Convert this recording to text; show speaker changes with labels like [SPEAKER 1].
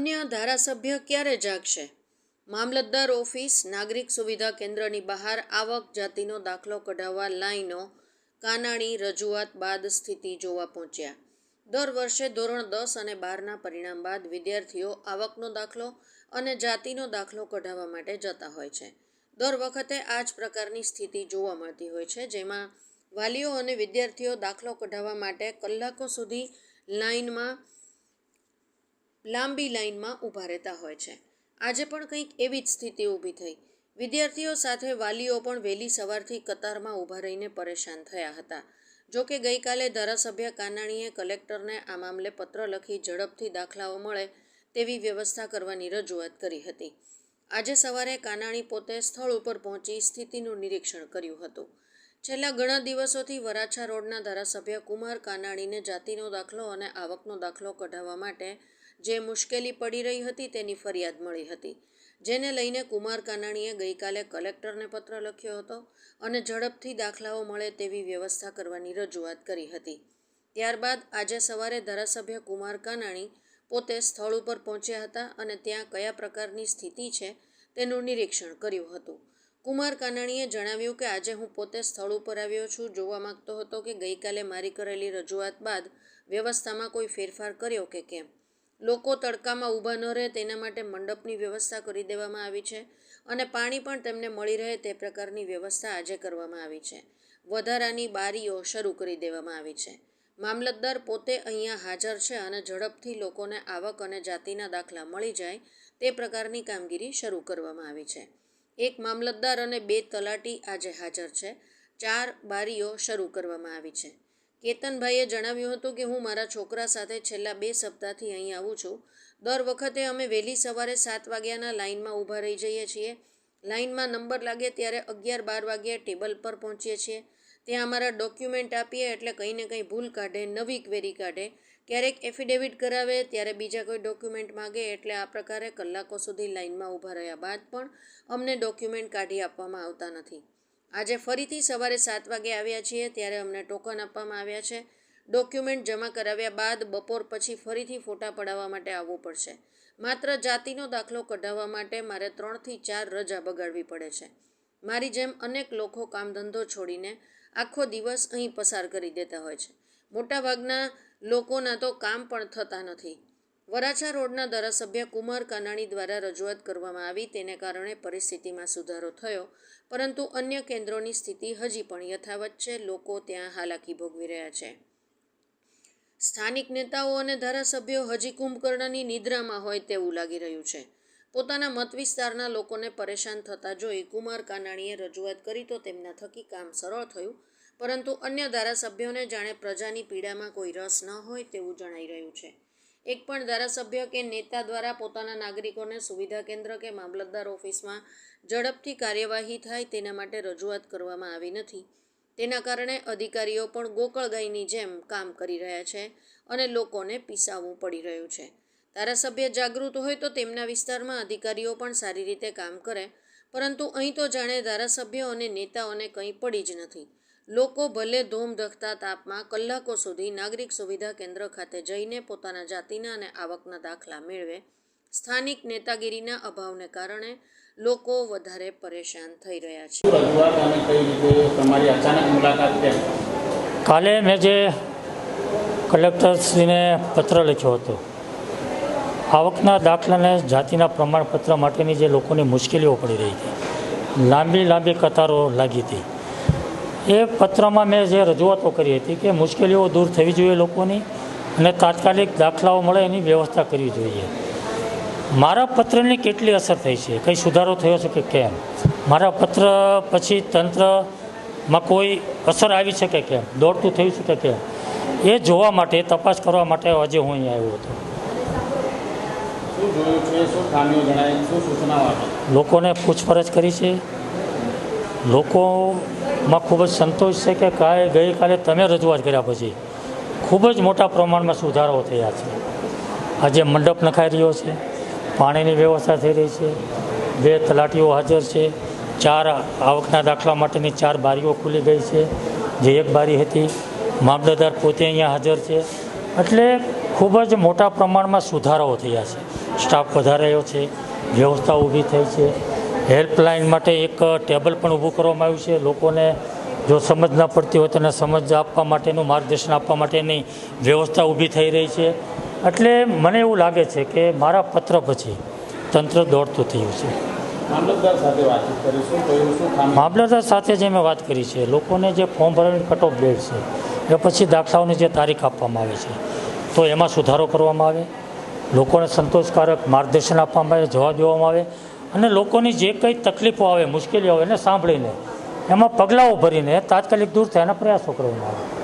[SPEAKER 1] અન્ય ધારાસભ્ય ક્યારે જાગશે? મામલતદાર ઓફિસ, નાગરિક સુવિધા કેન્દ્રની બહાર આવક, જાતિનો દાખલો કઢાવવા લાઈનો, કાનાણી, રજૂઆત બાદ સ્થિતિ જોવા પહોંચ્યા. દર વર્ષે ધોરણ દસ અને બારના પરિણામ બાદ વિદ્યાર્થીઓ આવકનો દાખલો અને જાતિનો દાખલો કઢાવવા માટે જતા હોય છે. દર વખતે આ જ પ્રકારની સ્થિતિ જોવા મળતી હોય છે, જેમાં વાલીઓ અને વિદ્યાર્થીઓ દાખલો કઢાવવા માટે કલાકો સુધી લાઈનમાં લાંબી લાઈનમાં ઊભા રહેતા હોય છે. આજે પણ કંઈક એવી જ સ્થિતિ ઊભી થઈ. વિદ્યાર્થીઓ સાથે વાલીઓ પણ વહેલી સવારથી કતારમાં ઊભા રહીને પરેશાન થયા હતા. જો કે ગઈકાલે ધારાસભ્ય કાનાણીએ કલેક્ટરને આ મામલે પત્ર લખી ઝડપથી દાખલાઓ મળે તેવી વ્યવસ્થા કરવાની રજૂઆત કરી હતી. આજે સવારે કાનાણી પોતે સ્થળ ઉપર પહોંચી સ્થિતિનું નિરીક્ષણ કર્યું હતું. છેલ્લા ઘણા દિવસોથી વરાછા રોડના ધારાસભ્ય કુમાર કાનાણીને જાતિનો દાખલો અને આવકનો દાખલો કઢાવવા માટે જે મુશ્કેલી પડી રહી હતી તેની ફરિયાદ મળી હતી. જેને લઈને કુમાર કાનાણીએ ગઈકાલે કલેક્ટરને પત્ર લખ્યો હતો અને ઝડપથી દાખલાઓ મળે તેવી વ્યવસ્થા કરવાની રજૂઆત કરી હતી. ત્યારબાદ આજે સવારે ધારાસભ્ય કુમાર કાનાણી પોતે સ્થળ ઉપર પહોંચ્યા હતા અને ત્યાં કયા પ્રકારની સ્થિતિ છે તેનું નિરીક્ષણ કર્યું હતું. કુમાર કાનાણીએ જણાવ્યું કે, આજે હું પોતે સ્થળ ઉપર આવ્યો છું, જોવા માંગતો હતો કે ગઈકાલે મારી કરેલી રજૂઆત બાદ વ્યવસ્થામાં કોઈ ફેરફાર કર્યો કે કેમ? લોકો તડકામાં ઊભા ન રહે તેના માટે મંડપની વ્યવસ્થા કરી દેવામાં આવી છે અને પાણી પણ તેમને મળી રહે તે પ્રકારની વ્યવસ્થા આજે કરવામાં આવી છે. વધારાની બારીઓ શરૂ કરી દેવામાં આવી છે. મામલતદાર પોતે અહીંયા હાજર છે અને ઝડપથી લોકોને આવક અને જાતિના દાખલા મળી જાય તે પ્રકારની કામગીરી શરૂ કરવામાં આવી છે. એક મામલતદાર અને બે તલાટી આજે હાજર છે. ચાર બારીઓ શરૂ કરવામાં આવી છે. કેતનભાઈએ જણાવ્યું હતું કે, હું મારા છોકરા સાથે છેલ્લા બે સપ્તાહથી અહીં આવું છું. દર વખતે અમે વહેલી સવારે સાત વાગ્યાના લાઇનમાં ઊભા રહી જઈએ છીએ. લાઇનમાં નંબર લાગે ત્યારે અગિયાર બાર વાગ્યે ટેબલ પર પહોંચીએ છીએ. ત્યાં અમારા ડોક્યુમેન્ટ આપીએ એટલે કંઈ ને કંઈ ભૂલ કાઢે, નવી ક્વેરી કાઢે. ક્યારેક એફિડેવિટ કરાવે, ત્યારે બીજા કોઈ ડોક્યુમેન્ટ માગે એટલે આ પ્રકારે કલાકો સુધી લાઇનમાં ઊભા રહ્યા બાદ પણ અમને ડોક્યુમેન્ટ કાઢી આપવામાં આવતા નથી. આજે ફરીથી સવારે સાત વાગે આવ્યા છીએ, ત્યારે અમને ટોકન આપવામાં આવ્યા છે. ડોક્યુમેન્ટ જમા કરાવ્યા બાદ બપોર પછી ફરીથી ફોટા પડાવવા માટે આવવું પડશે. માત્ર જાતિનો દાખલો કઢાવવા માટે મારે ત્રણથી ચાર રજા બગાડવી પડે છે. મારી જેમ અનેક લોકો કામ ધંધો છોડીને આખો દિવસ અહીં પસાર કરી દેતા હોય છે. મોટાભાગના લોકોના તો કામ પણ થતા નથી. વરાછા રોડના ધારાસભ્ય કુમાર કાનાણી દ્વારા રજૂઆત કરવામાં આવી તેને કારણે પરિસ્થિતિમાં સુધારો થયો, પરંતુ અન્ય કેન્દ્રોની સ્થિતિ હજી પણ યથાવત છે, લોકો ત્યાં હાલાકી ભોગવી રહ્યા છે. સ્થાનિક નેતાઓ અને ધારાસભ્યો હજી કુંભકર્ણની નિદ્રામાં હોય તેવું લાગી રહ્યું છે. પોતાના મત વિસ્તારના લોકોને પરેશાન થતા જોઈ કુમાર કાનાણીએ રજૂઆત કરી તો તેમના થકી કામ સરળ થયું, પરંતુ અન્ય ધારાસભ્યોને જાણે પ્રજાની પીડામાં કોઈ રસ ન હોય તેવું જણાઈ રહ્યું છે. એક પણ ધારાસભ્ય કે નેતા દ્વારા પોતાના નાગરિકોને સુવિધા કેન્દ્ર કે મામલતદાર ઓફિસમાં ઝડપથી કાર્યવાહી થાય તેના માટે રજૂઆત કરવામાં આવી નથી. તેના કારણે અધિકારીઓ પણ ગોકળગાયની જેમ કામ કરી રહ્યા છે અને લોકોને પીસાવવું પડી રહ્યું છે. ધારાસભ્ય જાગૃત હોય તો તેમના વિસ્તારમાં અધિકારીઓ પણ સારી રીતે કામ કરે, પરંતુ અહીં તો જાણે ધારાસભ્યો અને નેતાઓને કંઈ પડી જ નથી. લોકો ભલે ધોમધખતા તાપમાં કલાકો સુધી નાગરિક સુવિધા કેન્દ્ર ખાતે જઈને પોતાના જાતિના અને આવકના દાખલા મેળવે, સ્થાનિક નેતાગીરીના અભાવને કારણે લોકો વધારે પરેશાન થઈ રહ્યા છે.
[SPEAKER 2] કાલે મેં જે કલેક્ટરશ્રીને પત્ર લખ્યો હતો, આવકના દાખલાને જાતિના પ્રમાણપત્ર માટેની જે લોકોની મુશ્કેલીઓ પડી રહી હતી લાંબી લાંબી કતારો લાગી હતી. એ પત્રમાં મેં જે રજૂઆતો કરી હતી કે મુશ્કેલીઓ દૂર થવી જોઈએ લોકોની અને તાત્કાલિક દાખલાઓ મળે એની વ્યવસ્થા કરવી જોઈએ. મારા પત્રની કેટલી અસર થઈ છે? કંઈ સુધારો થયો છે કે કેમ? મારા પત્ર પછી તંત્રમાં કોઈ અસર આવી છે કે કેમ? દોડતું થયું છે કે કેમ? એ જોવા માટે તપાસ કરવા માટે આજે હું અહીં આવ્યો હતો. લોકોને પૂછપરછ કરી છે. લોકોમાં ખૂબ જ સંતોષ છે કે કાલે ગઈકાલે તમે રજૂઆત કર્યા પછી ખૂબ જ મોટા પ્રમાણમાં સુધારો થયા છે. આજે મંડપ નખાઈ રહ્યો છે, પાણીની વ્યવસ્થા થઈ રહી છે, બે તલાટીઓ હાજર છે, ચાર આવકના દાખલા માટેની ચાર બારીઓ ખુલી ગઈ છે, જે એક બારી હતી, મામલતદાર પોતે અહીંયા હાજર છે. એટલે ખૂબ જ મોટા પ્રમાણમાં સુધારાઓ થયા છે. સ્ટાફ વધારાયો છે, વ્યવસ્થા ઊભી થઈ છે. હેલ્પલાઇન માટે એક ટેબલ પણ ઊભું કરવામાં આવ્યું છે. લોકોને જો સમજ ન પડતી હોય તેને સમજ આપવા માટેનું માર્ગદર્શન આપવા માટેની વ્યવસ્થા ઊભી થઈ રહી છે. એટલે મને એવું લાગે છે કે મારા પત્ર પછી તંત્ર દોડતું થયું છે. મામલતદાર સાથે જે મેં વાત કરી છે લોકોને જે ફોર્મ ભરવાની કટ ઓફ ડેટ છે એ પછી દાખલાઓની જે તારીખ આપવામાં આવે છે તો એમાં સુધારો કરવામાં આવે. લોકોને સંતોષકારક માર્ગદર્શન આપવામાં આવે જવાબ દેવામાં આવે. અને લોકોની જે કંઈ તકલીફો આવે, મુશ્કેલીઓ આવે, એને સાંભળીને, એમાં પગલાઓ ભરીને તાત્કાલિક દૂર થાય એના પ્રયાસો કરવામાં આવે.